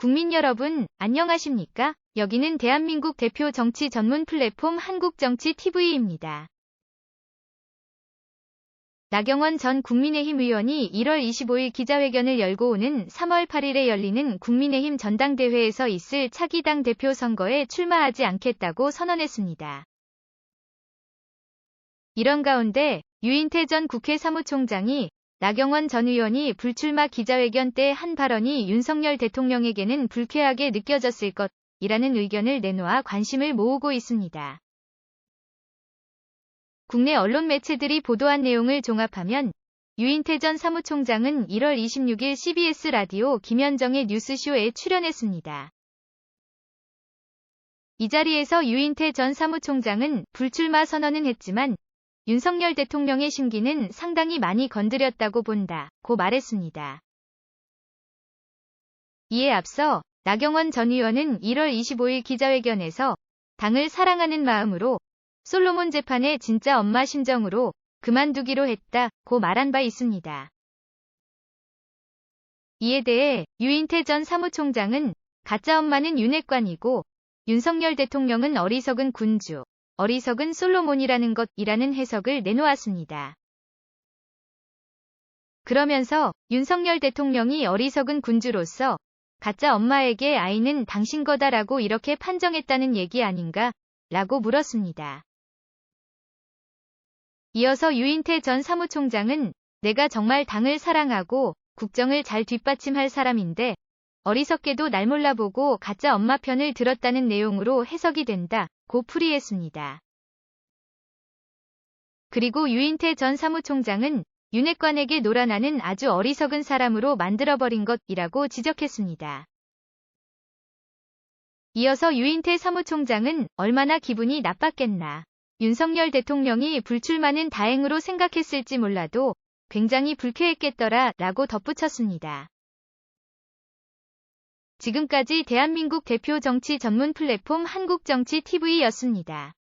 국민 여러분, 안녕하십니까? 여기는 대한민국 대표 정치 전문 플랫폼 한국정치TV입니다. 나경원 전 국민의힘 의원이 1월 25일 기자회견을 열고 오는 3월 8일에 열리는 국민의힘 전당대회에서 있을 차기당 대표 선거에 출마하지 않겠다고 선언했습니다. 이런 가운데 유인태 전 국회 사무총장이 나경원 전 의원이 불출마 기자회견 때 한 발언이 윤석열 대통령에게는 불쾌하게 느껴졌을 것이라는 의견을 내놓아 관심을 모으고 있습니다. 국내 언론 매체들이 보도한 내용을 종합하면 유인태 전 사무총장은 1월 26일 CBS 라디오 김현정의 뉴스쇼에 출연했습니다. 이 자리에서 유인태 전 사무총장은 불출마 선언은 했지만 윤석열 대통령의 심기는 상당히 많이 건드렸다고 본다 고 말했습니다. 이에 앞서 나경원 전 의원은 1월 25일 기자회견에서 당을 사랑하는 마음으로 솔로몬 재판의 진짜 엄마 심정으로 그만두기로 했다 고 말한 바 있습니다. 이에 대해 유인태 전 사무총장은 가짜 엄마는 윤핵관이고 윤석열 대통령은 어리석은 군주, 어리석은 솔로몬이라는 것이라는 해석을 내놓았습니다. 그러면서 윤석열 대통령이 어리석은 군주로서 가짜 엄마에게 아이는 당신 거다라고 이렇게 판정했다는 얘기 아닌가? 라고 물었습니다. 이어서 유인태 전 사무총장은 내가 정말 당을 사랑하고 국정을 잘 뒷받침할 사람인데 어리석게도 날 몰라보고 가짜 엄마 편을 들었다는 내용으로 해석이 된다 고 풀이했습니다. 그리고 유인태 전 사무총장은 윤핵관에게 노란하는 아주 어리석은 사람으로 만들어버린 것이라고 지적했습니다. 이어서 유인태 사무총장은 얼마나 기분이 나빴겠나. 윤석열 대통령이 불출마는 다행으로 생각했을지 몰라도 굉장히 불쾌했겠더라 라고 덧붙였습니다. 지금까지 대한민국 대표 정치 전문 플랫폼 한국정치TV였습니다.